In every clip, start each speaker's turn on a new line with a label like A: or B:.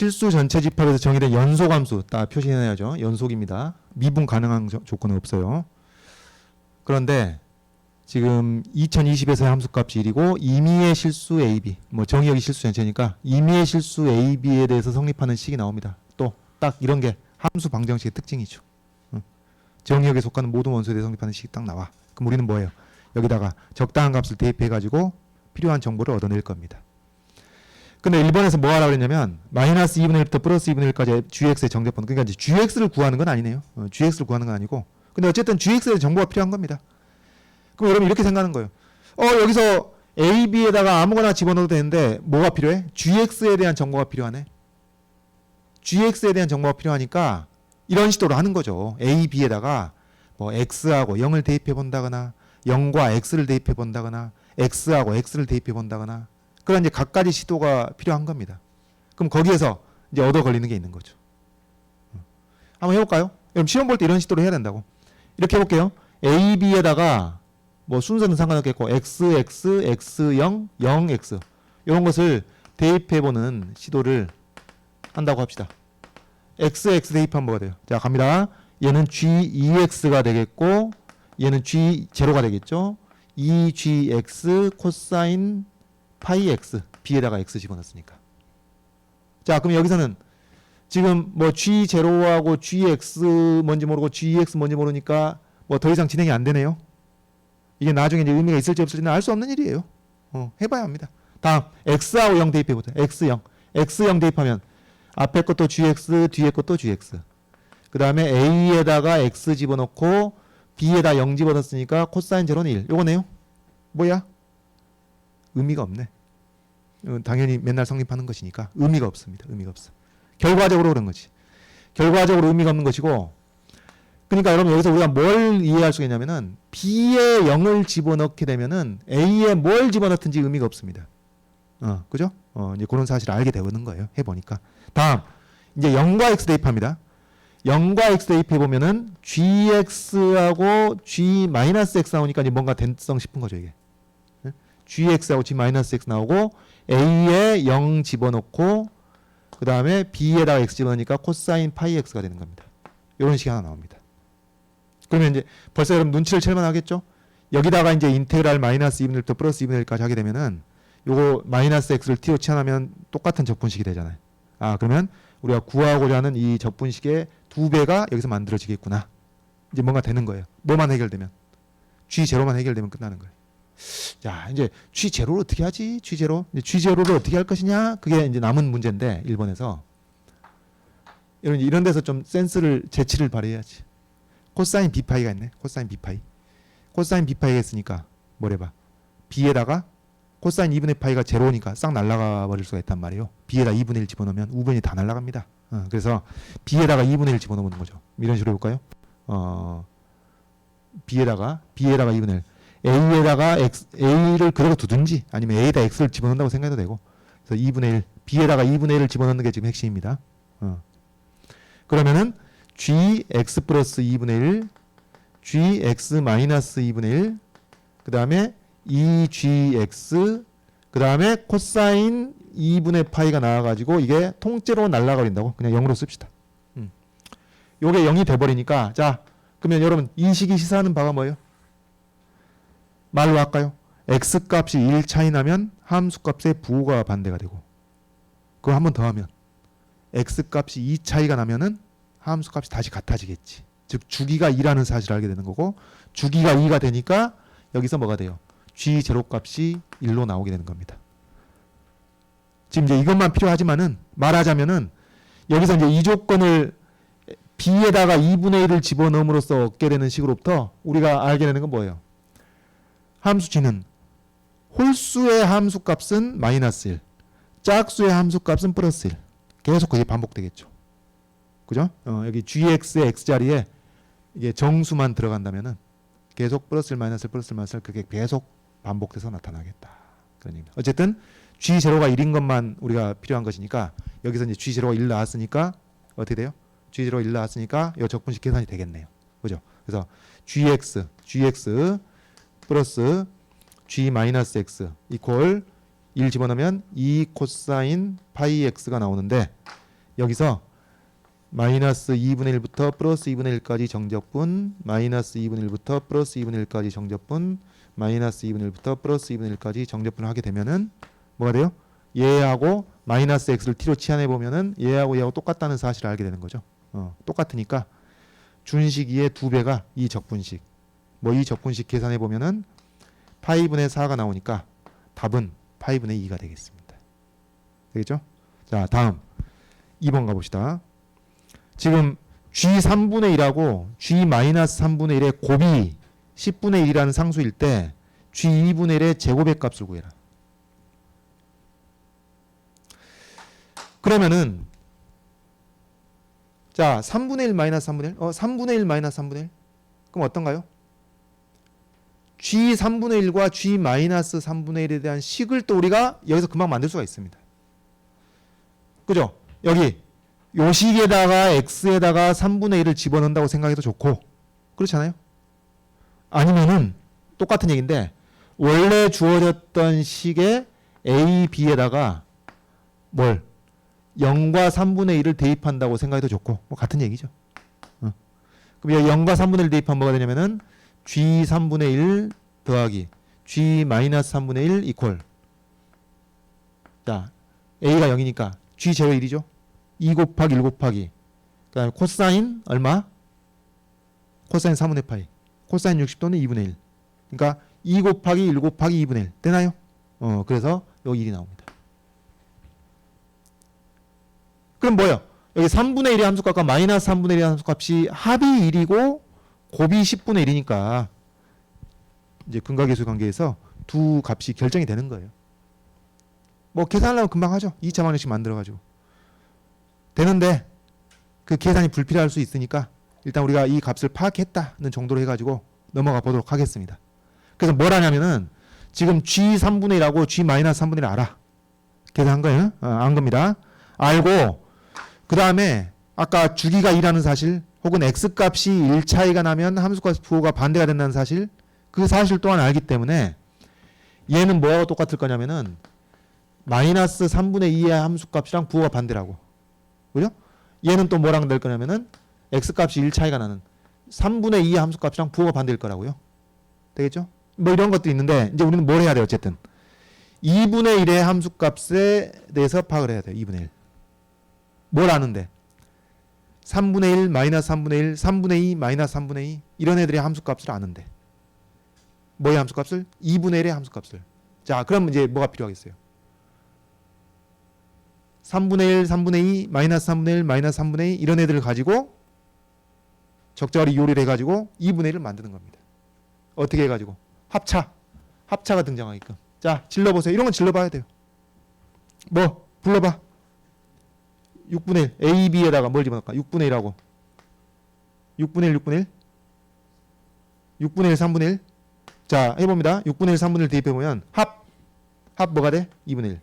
A: 실수 전체 집합에서 정의된 연속 함수 딱 표시해놔야죠. 연속입니다. 미분 가능한 조- 조건은 없어요. 그런데 지금 2020에서의 함수값이 1이고 임의의 실수 AB 뭐 정의역이 실수 전체니까 임의의 실수 AB에 대해서 성립하는 식이 나옵니다. 또 딱 이런 게 함수 방정식의 특징이죠. 응. 정의역에 속하는 모든 원소에 대해 성립하는 식이 딱 나와. 그럼 우리는 뭐예요? 여기다가 적당한 값을 대입해 가지고 필요한 정보를 얻어낼 겁니다. 근데 1번에서 뭐 하라고 그랬냐면 마이너스 2분의 1부터 플러스 2분의 1까지 gx의 정제번 그러니까 이제 gx를 구하는 건 아니네요. 어, gx를 구하는 건 아니고 근데 어쨌든 대한 정보가 필요한 겁니다. 그럼 여러분 이렇게 생각하는 거예요. 어 여기서 a, b에다가 아무거나 집어넣어도 되는데 뭐가 필요해? gx에 대한 정보가 필요하네. gx에 대한 정보가 필요하니까 이런 식으로 하는 거죠. a, b에다가 뭐 x하고 0을 대입해 본다거나 0과 x를 대입해 본다거나 x하고 x를 대입해 본다거나 그런 이제 각가지 시도가 필요한 겁니다. 그럼 거기에서 이제 얻어 걸리는 게 있는 거죠. 음. 한번 해볼까요? 그럼 시험 볼 때 이런 시도를 해야 된다고. 이렇게 해볼게요. A, B에다가 뭐 순서는 상관없겠고 x, x, x 0, 0 x 이런 것을 대입해보는 시도를 한다고 합시다. x, x 대입하면 뭐가 돼요? 자 갑니다. 얘는 g 2x가 되겠고 얘는 g 제로가 되겠죠. 2gx 코사인 파이 x b에다가 x 집어넣었으니까. 자, 그럼 여기서는 지금 뭐 g 제로하고 gx 뭔지 모르고 gx 뭔지 모르니까 뭐 더 이상 진행이 안 되네요. 이게 나중에 이제 의미가 있을지 없을지는 알 수 없는 일이에요. 어, 해봐야 합니다. 다음 x하고 0 대입해 보자. x0, x0 대입하면 앞에 것도 gx, 뒤에 것도 gx. 그 다음에 a에다가 x 집어넣고 b에다 0 집어넣었으니까 코사인 제로는 1. 요거네요. 뭐야? 의미가 없네. 어, 당연히 맨날 성립하는 것이니까 의미가 없습니다. 의미가 없어. 결과적으로 그런 거지. 결과적으로 의미가 없는 것이고. 그러니까 여러분 여기서 우리가 뭘 이해할 수가 있냐면은 B에 0을 집어넣게 되면은 A에 뭘 집어넣든지 의미가 없습니다. 어, 그죠? 어, 이제 그런 사실을 알게 되는 거예요. 해 보니까. 다음 이제 0과 x 대입합니다. 0과 x 대입해 보면은 gx하고 g 마이너스 x 나오니까 이제 뭔가 된성 싶은 거죠, 이게. Gx하고 g 마이너스 x 나오고 a에 0 집어넣고 그 다음에 b에다가 x 집어넣으니까 코사인 파이 x가 되는 겁니다. 이런 식이 하나 나옵니다. 그러면 이제 벌써 여러분 눈치를 챌만 하겠죠? 여기다가 이제 인테그랄 마이너스 2분의 1부터 플러스 2분의 1까지 하게 되면은 요거 마이너스 x를 t로 치환하면 똑같은 적분식이 되잖아요. 아 그러면 우리가 구하고자 하는 이 적분식의 두 배가 여기서 만들어지겠구나. 이제 뭔가 되는 거예요. 뭐만 해결되면 g 제로만 해결되면 끝나는 거예요. 자 이제 g 제로를 어떻게 하지? g 제로 g 제로를 어떻게 할 것이냐? 그게 이제 남은 문제인데 일본에서 이런 이런 데서 좀 센스를 재치를 발휘해야지. 코사인 b 파이가 있네. 코사인 b 파이. 코사인 b 파이가 있으니까 뭐래 봐. b에다가 코사인 2분의 파이가 제로니까 싹 날아가 버릴 수가 있단 말이에요. b에다 2분의 1 집어넣으면 우변이 다 날아갑니다. 어, 그래서 b에다가 2분의 1 집어넣는 거죠. 이런 식으로 해볼까요? 어, b에다가 b에다가 2분의 1 a에다가 x a를 그대로 두든지 아니면 a에다 x를 집어넣는다고 생각해도 되고 그래서 2분의 1 b에다가 2분의 1을 집어넣는 게 지금 핵심입니다. 어. 그러면은 gx 플러스 2분의 1 gx 마이너스 2분의 1 그 다음에 2gx 그 다음에 코사인 2분의 파이가 나와가지고 이게 통째로 날라버린다고 그냥 0으로 씁시다. 음. 요게 0이 돼버리니까 자 그러면 여러분 이 식이 시사하는 바가 뭐예요? 말로 할까요? x 값이 1 차이 나면 함수 값의 부호가 반대가 되고 그거 한 번 더 하면 x 값이 2 차이가 나면은 함수 값이 다시 같아지겠지. 즉 주기가 2라는 사실을 알게 되는 거고 주기가 2가 되니까 여기서 뭐가 돼요? g 제로 값이 1로 나오게 되는 겁니다. 지금 이제 이것만 필요하지만은 말하자면은 여기서 이제 이 조건을 b에다가 2분의 1을 집어넣음으로써 얻게 되는 식으로부터 우리가 알게 되는 건 뭐예요? 함수 g는 홀수의 함수 값은 마이너스 1, 짝수의 함수 값은 플러스 1. 계속 그게 반복되겠죠. 그죠? 어, 여기 gx의 x 자리에 이게 정수만 들어간다면은 계속 플러스 1 마이너스 1 플러스 1 마이너스 1 그게 계속 반복돼서 나타나겠다. 그런 얘기입니다. 어쨌든 g 제로가 1인 것만 우리가 필요한 것이니까 여기서 이제 g 제로가 1 나왔으니까 어떻게 돼요? g 제로가 1 나왔으니까 이 적분식 계산이 되겠네요. 그죠? 그래서 gx gx 플러스 g 마이너스 x 이퀄 1 집어넣으면 2 코사인 파이 x가 나오는데 여기서 마이너스 2분의 1부터 플러스 2분의 1까지 정적분 마이너스 2분의 1부터 플러스 2분의 1까지 정적분 마이너스 2분의 1부터 플러스 2분의 1까지 정적분을 하게 되면은 뭐가 돼요? 얘하고 마이너스 x를 t로 치환해 보면은 얘하고 얘하고 똑같다는 사실을 알게 되는 거죠. 어, 똑같으니까 준식이의 두 배가 이 적분식. 뭐이 적분식 계산해 보면은 파이분의 4가 나오니까 답은 파이분의 2가 되겠습니다. 되겠죠? 자, 다음 2번 가봅시다. 지금 g 3분의 1하고 g 마이너스 3분의 1의 곱이 10분의 1이라는 상수일 때 g 2분의 1의 제곱의 값을 구해라. 그러면은 자 3분의 1 마이너스 3분의 1 어 3분의 1 마이너스 3분의 1 그럼 어떤가요? G 3분의 1과 g 마이너스 3분의 1에 대한 식을 또 우리가 여기서 금방 만들 수가 있습니다. 그죠? 여기 요 식에다가 x에다가 3분의 1을 집어넣는다고 생각해도 좋고 그렇잖아요. 아니면은 똑같은 얘기인데 원래 주어졌던 식의 a, b에다가 뭘 0과 3분의 1을 대입한다고 생각해도 좋고 뭐 같은 얘기죠. 어. 그럼 여기 0과 3분의 1 대입하면 뭐가 되냐면은 g 3분의 1 더하기 g 마이너스 3분의 1 이퀄 자 a가 0이니까 g 제곱 1이죠. 2 곱하기 1 곱하기 그다음에 코사인 얼마? 코사인 3분의 파이 코사인 60도는 2분의 1 그러니까 2 곱하기 1 곱하기 2분의 1 되나요? 어 그래서 여기 1이 나옵니다. 그럼 뭐예요? 여기 3분의 1의 함수값과 마이너스 3분의 1의 함수값이 합이 1이고 곱이 10분의 1이니까 이제 근각계수 관계에서 두 값이 결정이 되는 거예요. 뭐 계산하려면 금방 하죠. 2차 방정식 만들어가지고 되는데 그 계산이 불필요할 수 있으니까 일단 우리가 이 값을 파악했다는 정도로 해가지고 넘어가 보도록 하겠습니다. 그래서 뭘 하냐면은 지금 g 3분의 1하고 g 마이너스 3분의 1 알아. 계산한 거예요? 어, 안 겁니다. 알고 그 다음에 아까 주기가 2라는 사실 혹은 x값이 1 차이가 나면 함수값 부호가 반대가 된다는 사실 그 사실 또한 알기 때문에 얘는 뭐하고 똑같을 거냐면은 마이너스 3분의 2의 함수값이랑 부호가 반대라고. 그죠? 얘는 또 뭐랑 될 거냐면은 x값이 1 차이가 나는 3분의 2의 함수값이랑 부호가 반대일 거라고요. 되겠죠? 뭐 이런 것도 있는데 이제 우리는 뭘 해야 돼요 어쨌든? 2분의 1의 함수값에 대해서 파악을 해야 돼요 2분의 1뭘 아는데 3분의 1 마이너스 3분의 1 3분의 2 마이너스 3분의 2 이런 애들의 함수값을 아는데. 뭐의 함수값을? 2분의 1의 함수값을. 자 그럼 이제 뭐가 필요하겠어요? 3분의 1 3분의 2 마이너스 3분의 1 마이너스 3분의 2 이런 애들을 가지고 적절히 요리를 해가지고 2분의 1을 만드는 겁니다. 어떻게 해가지고? 합차. 합차가 등장하게끔. 자 질러보세요. 이런 건 질러봐야 돼요. 뭐? 불러봐 6분의 1 A, B에다가 뭘 집어넣을까? 6분의 1하고 6분의 1, 6분의 1 6분의 1, 3분의 1 자, 해봅니다. 6분의 1, 3분의 1 대입해보면 합, 합 뭐가 돼? 2분의 1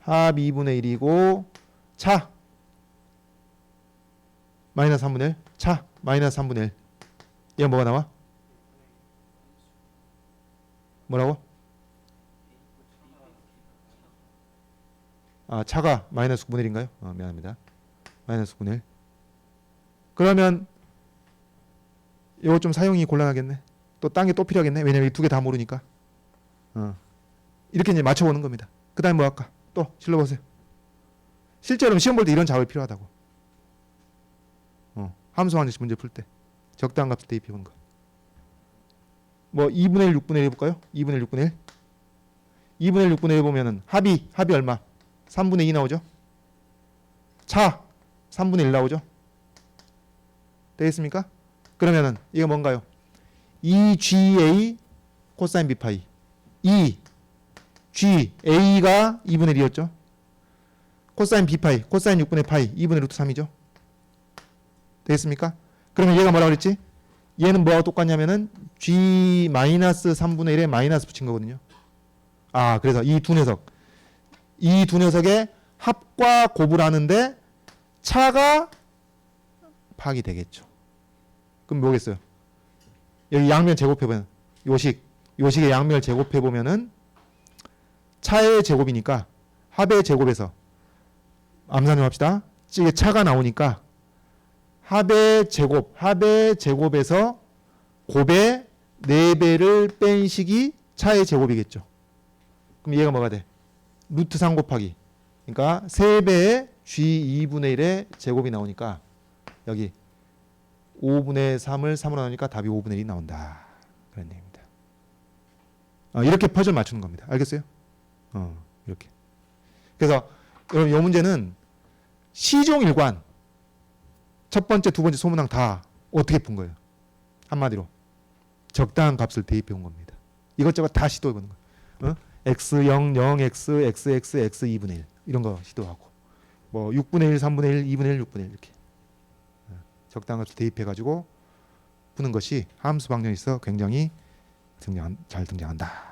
A: 합 2분의 1이고 차 마이너스 3분의 1 차, 마이너스 3분의 1 얘가 뭐가 나와? 뭐라고? 아, 차가 마이너스 9분의 1인가요? 아, 미안합니다. 마이너스 9분의 1. 그러면 이거 좀 사용이 곤란하겠네. 또 딴 게 또 필요하겠네. 왜냐면 이두개 다 모르니까. 어. 이렇게 이제 맞춰보는 겁니다. 그 다음에 뭐 할까? 또 질러보세요. 실제로 시험 볼 때 이런 작업이 필요하다고. 어. 함수 방정식 문제 풀 때. 적당한 값을 대입해 보는 거. 뭐 2분의 1, 6분의 1 해볼까요? 2분의 1, 6분의 1. 2분의 1, 6분의 1 보면은 합이, 합이 얼마? 3분의 2 나오죠? 차 3분의 1 나오죠? 되겠습니까? 그러면은 이거 뭔가요? 2GA 코사인 B파이 2 G A가 2분의 1이었죠? 코사인 B파이 코사인 6분의 파이 2분의 루트 3이죠? 되겠습니까? 그러면 얘가 뭐라고 그랬지? 얘는 뭐하고 똑같냐면은 G 마이너스 3분의 1에 마이너스 붙인 거거든요. 아 그래서 이 두 녀석 이 두 녀석의 합과 하는데 차가 파악이 되겠죠. 그럼 뭐겠어요? 여기 양면 제곱해 보면 요식 요식의 양면을 제곱해 보면은 차의 제곱이니까 합의 제곱에서 암산을 합시다. 이게 차가 나오니까 합의 제곱, 합의 제곱에서 곱의 4배를 뺀 식이 차의 제곱이겠죠. 그럼 얘가 뭐가 돼? 루트 3 곱하기. 그러니까 3배의 g 2분의 1의 제곱이 나오니까 여기 5분의 3을 3으로 나누니까 답이 5분의 1이 나온다. 그런 얘기입니다. 어, 이렇게 퍼즐 맞추는 겁니다. 알겠어요? 어, 이렇게. 그래서 여러분 이 문제는 시종 일관 첫 번째, 두 번째 소문항 다 어떻게 푼 거예요? 한마디로 적당한 값을 대입해 온 겁니다. 이것저것 다 시도해 보는 거예요. 어? X 0, 0, x, x, x, x 2분의 1 이런 거 시도하고. 뭐 6분의 1, 3분의 1, 2분의 1, 6분의 1 이렇게. 어, 적당한 값을 대입해 가지고 푸는 것이 함수 방정에 있어 굉장히 등장, 잘 등장한다.